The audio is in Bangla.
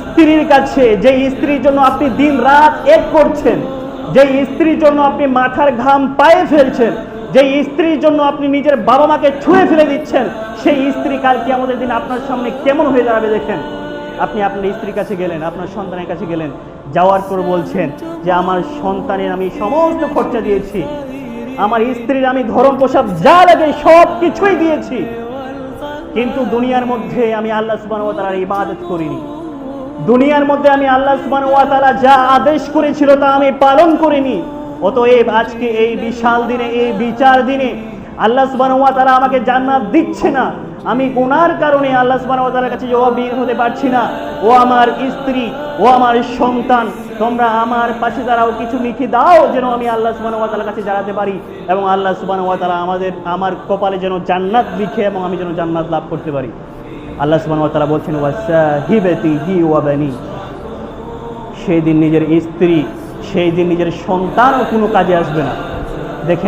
স্ত্রীর কাছে, যে স্ত্রীর জন্য আপনি দিন রাত এক করছেন, যে স্ত্রীর জন্য আপনি মাথার ঘাম পায়ে ফেলছেন, যে স্ত্রীর জন্য আপনি নিজের বাবা মাকে ছুঁয়ে ফেলে দিচ্ছেন, সেই স্ত্রী কালকে আমাদের দিন আপনার সামনে কেমন হয়ে দাঁড়াবে দেখেন। আপনি আপনার স্ত্রীর কাছে গেলেন, আপনার সন্তানের কাছে গেলেন, যাওয়ার পর বলছেন যে, আমার সন্তানের আমি সমস্ত খরচা দিয়েছি, আমার স্ত্রীর আমি ধরম পোশাক যা লাগে সব কিছুই দিয়েছি, কিন্তু দুনিয়ার মধ্যে আমি আল্লাহ সুবান ও তালার ইবাদত করিনি। দুনিয়ার মধ্যে আমি আল্লাহ সুবান যা আদেশ করেছিল তা আমি পালন করিনি। অতএব আজকে এই বিশাল দিনে, এই বিচার দিনে আল্লাহ সুবান আমাকে জান্নাত দিচ্ছে না। আমি গুনার কারণে আল্লাহ সুবান ও তালার কাছে জবাবদিহি হতে পারছি না। ও আমার স্ত্রী, ও আমার সন্তান, তোমরা আমার পাশে দাঁড়াও, কিছু লিখে দাও যেন আমি আল্লাহ সুবান ও তালার কাছে দাঁড়াতে পারি এবং আল্লাহ সুবান ও তালা আমাদের, আমার কপালে যেন জান্নাত লিখে এবং আমি যেন জান্নাত লাভ করতে পারি। আল্লাহ সুবান ও তালা বলছেন, ওয়াসাহিবেতি হি ওয়াবানি সেই দিন নিজের স্ত্রী, সেই দিন নিজের সন্তানও কোনো কাজে আসবে না।